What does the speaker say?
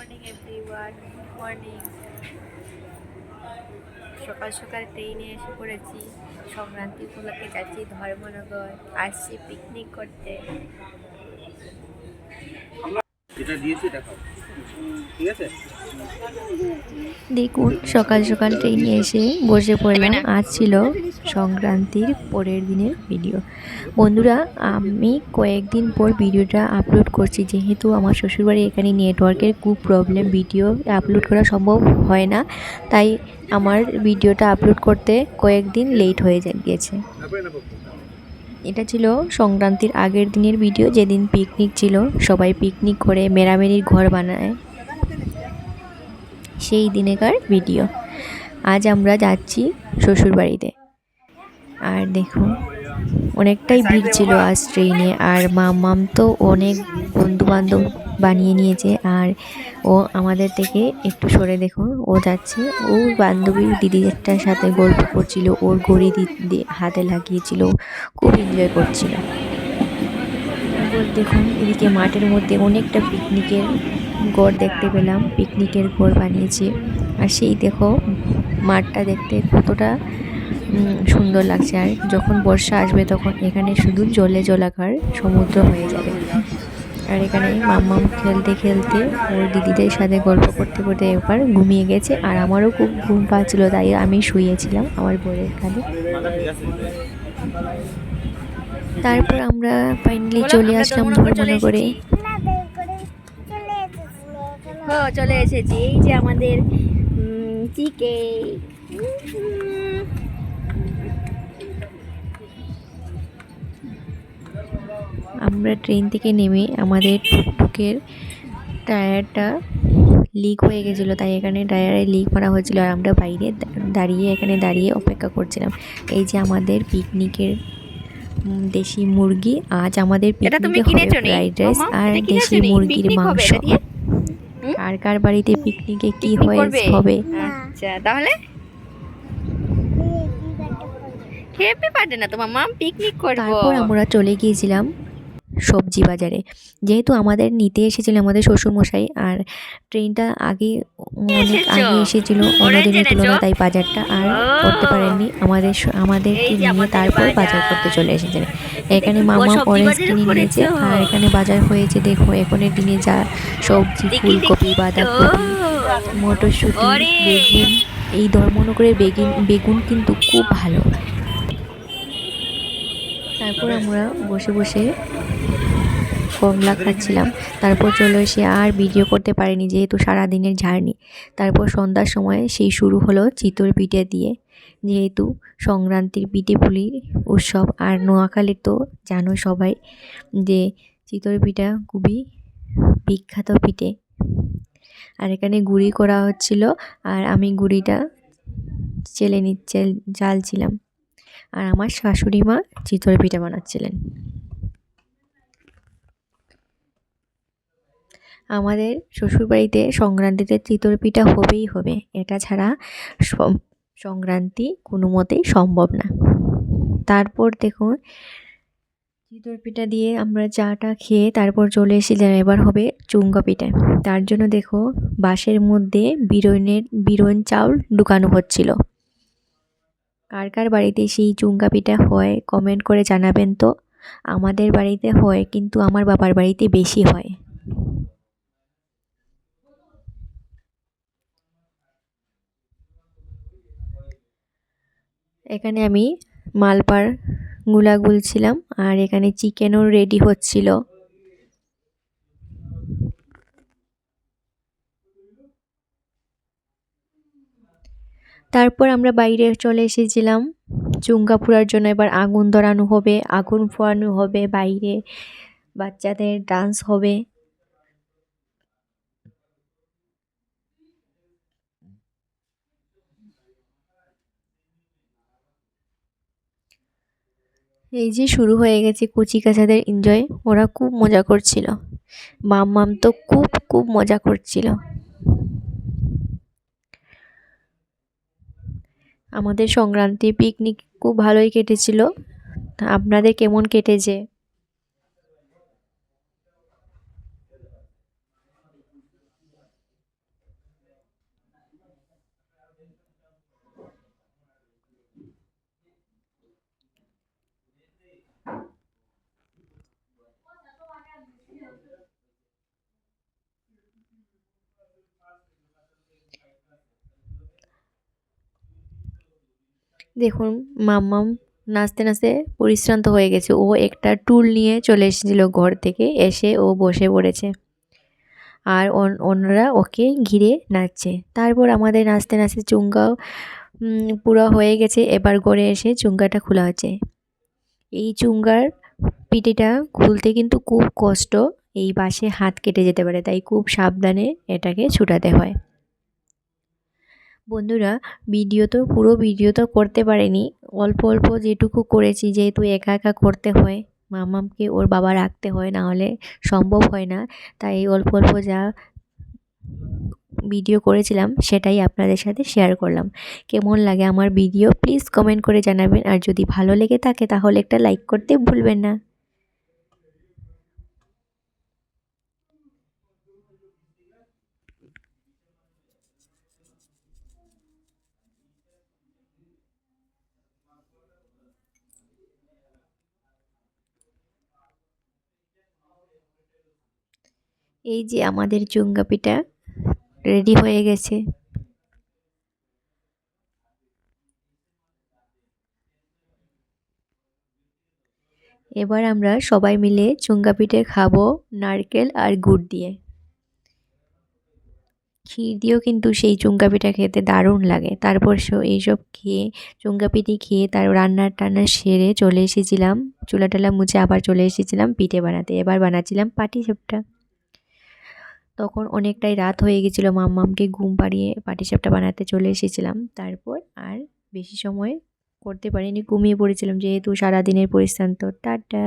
Morning everyone morning সকাল সকাল ট্রেনে এসে পড়েছি। সংক্রান্তি উপলক্ষে যাচ্ছি ধর্মনগর। আসছি পিকনিক করতে। এটা দিয়েছি, দেখাও। দেখুন সকাল সকাল ট্রেনে এসে বসে পড়লাম। আজ ছিল সংক্রান্তির পরের দিনের ভিডিও বন্ধুরা আমি কয়েকদিন পর ভিডিওটা আপলোড করছি। যেহেতু আমার শ্বশুরবাড়ি এখানে নেটওয়ার্কের খুব প্রবলেম ভিডিও আপলোড করা সম্ভব হয় না। তাই আমার ভিডিওটা আপলোড করতে কয়েকদিন লেট হয়ে নেব এটা ছিল সংক্রান্তির আগের দিনের ভিডিও যেদিন পিকনিক ছিল, সবাই পিকনিক করে মেরামেরির ঘর বানায়। সেই দিনেকার ভিডিও আজ আমরা যাচ্ছি শ্বশুরবাড়িতে। আর দেখুন, অনেকটাই ভিড় ছিল আজ ট্রেনে আর মাম তো অনেক বন্ধু বান্ধব বানিয়ে নিয়েছে। আর ও আমাদের থেকে একটু সরে দেখুন, ও যাচ্ছে। ও বান্ধবীর দিদিটার সাথে গল্প করছিল, ওর দিদি হাতে লাগিয়েছিল, খুব এনজয় করছিল। দেখুন, এদিকে মাঠের মধ্যে অনেকটা পিকনিকের গড় দেখতে পেলাম পিকনিকের গড় বানিয়েছে। আর সেই দেখো, মাঠটা দেখতে কতটা সুন্দর লাগছে। আর যখন বর্ষা আসবে তখন এখানে শুধু জলে জলাকার সমুদ্র হয়ে যাবে। আর এখানে মাম্মাম খেলতে খেলতে ওর দিদিদের সাথে গল্প করতে করতে এবার ঘুমিয়ে গেছে আর আমারও খুব ঘুম পাচ্ছিল তাই আমি শুয়েছিলাম আমার বোনের কাঁধে তারপর আমরা ফাইনালি চলে আসলাম ধর্মনগরে ও চলে এসেছি। এই যে আমাদের চিকে আমরা ট্রেন থেকে নেমে আমাদের টুকটুকের টায়ারটা লিক হয়ে গেছিল তাই এখানে টায়ারে লিক করা হয়েছিল আর আমরা বাইরে দাঁড়িয়ে এখানে দাঁড়িয়ে অপেক্ষা করছিলাম। এই যে আমাদের পিকনিকের দেশি মুরগি আজ আমাদের পিকনিকে ফ্রাইড রাইস আর দেশি মুরগির মাংস? কার কার বাড়িতে পিকনিকে কি হয়? হবে? আচ্ছা তাহলে? হ্যাপি বার্থডে না তোমার মাম পিকনিক করব। তারপর আমরা চলে গিয়েছিলাম সবজি বাজারে। যেহেতু আমাদের নিতে এসেছিল আমাদের শ্বশুরমশাই আর ট্রেনটা আগে অনেক আগে এসেছিল অন্যদিনের তুলনায় তাই বাজারটা আর করতে পারেননি। আমাদের যে নিয়ে তারপর বাজার। করতে চলে এসেছেন এখানে মামা অরেঞ্জ কিনে নিয়েছে আর এখানে বাজার হয়েছে দেখো এখনের দিনে যা সবজি ফুলকপি বাঁধাকপি মটরশুঁটি বেগুন এই ধর্মনগরের বেগুন বেগুন কিন্তু খুব ভালো। তারপর আমরা বসে বসে কমলা খাচ্ছিলাম। তারপর চলে এসে আর ভিডিও করতে পারিনি যেহেতু সারাদিনের জার্নি। তারপর সন্ধ্যার সময় সেই শুরু হলো চিতল পিঠে দিয়ে। যেহেতু সংক্রান্তির পিঠে পুলির উৎসব আর নোয়াখালীর তো জানো সবাই যে চিতল পিঠা খুবই বিখ্যাত পিঠে। আর এখানে গুড়ি করা হচ্ছিল আর আমি গুড়িটা চেলে নিচ্ছে জ্বালছিলাম আর আমার শাশুড়ি মা চিতল পিঠা বানাচ্ছিলেন। আমাদের শ্বশুরবাড়িতে সংক্রান্তিতে চিতল পিঠা হবেই হবে, এটা ছাড়া সংক্রান্তি কোনো মতেই সম্ভব না। তারপর দেখুন চিতল পিঠা দিয়ে আমরা চাটা খেয়ে তারপর চলে এসেছিলাম এবার হবে চুঙ্গা পিঠা। তার জন্য দেখো, বাঁশের মধ্যে বিরনের বিরন চাউল ঢুকানো হচ্ছিল। কার কার বাড়িতে সেই চুঙ্গা পিঠা হয় কমেন্ট করে জানাবেন তো। আমাদের বাড়িতে হয়, কিন্তু আমার বাবার বাড়িতে বেশি হয়। এখানে আমি মালপারগুলা গুলছিলাম, আর এখানে চিকেনও রেডি হচ্ছিল। তারপর আমরা বাইরে চলে এসেছিলাম। চুঙ্গা পুরার জন্য এবার আগুন ধরানো হবে, আগুন ফোয়ানো হবে, বাইরে বাচ্চাদের ডান্স হবে। এই যে শুরু হয়ে গেছে কচি কাচাদের এনজয় ওরা খুব মজা করছিল। মাম মাম তো খুব খুব মজা করছিল। আমাদের সংক্রান্তি পিকনিক খুব ভালোই কেটেছিল। আপনাদের কেমন কেটেছে? দেখুন, মাম্মাম নাচতে নাচতে পরিশ্রান্ত হয়ে গেছে। ও একটা টুল নিয়ে চলে এসেছিল ঘর থেকে, এসে ও বসে পড়েছে। আর অন্যরা ওকে ঘিরে নাচছে। তারপর আমাদের নাচতে নাচতে চুঙ্গাও পুরো হয়ে গেছে। এবার ঘরে এসে চুঙ্গাটা খোলা হচ্ছে। এই চুঙ্গার পিটিটা খুলতে কিন্তু খুব কষ্ট। এই বাসে হাত কেটে যেতে পারে, তাই খুব সাবধানে এটাকে ছুটাতে হয়। বন্ধুরা ভিডিও তো, পুরো ভিডিও তো করতে পারিনি। অল্প অল্প যেটুকু করেছি যেহেতু একা একা করতে হয়, মামামকে ওর বাবা রাখতে হয় না হলে সম্ভব হয় না। তাই অল্প অল্প যা ভিডিও করেছিলাম, সেটাই আপনাদের সাথে শেয়ার করলাম। কেমন লাগে আমার ভিডিও প্লিজ কমেন্ট করে জানাবেন। আর যদি ভালো লেগে থাকে, তাহলে একটা লাইক করতে ভুলবেন না। এই যে আমাদের চুঙ্গা পিঠা রেডি হয়ে গেছে। এবার আমরা সবাই মিলে চুঙ্গা পিঠে খাব নারকেল আর গুড় দিয়ে। ক্ষীর দিয়েও কিন্তু সেই চুঙ্গা পিঠা খেতে দারুণ লাগে। তারপর সো- এইসব খেয়ে, চুঙ্গা পিঠে খেয়ে তার রান্না টান্না সেরে চলে এসেছিলাম। চুলা টালা মুছে আবার চলে এসেছিলাম পিঠে বানাতে। এবার বানাচ্ছিলাম পাটি সাপটা তখন অনেকটাই রাত হয়ে গেছিল মাম্মামকে ঘুম পাড়িয়ে পাটিসাপটা বানাতে চলে এসেছিলাম। তারপর আর বেশি সময় করতে পারিনি, ঘুমিয়ে পড়েছিলাম যেহেতু সারাদিনের পরিশ্রান্ত। টাটা।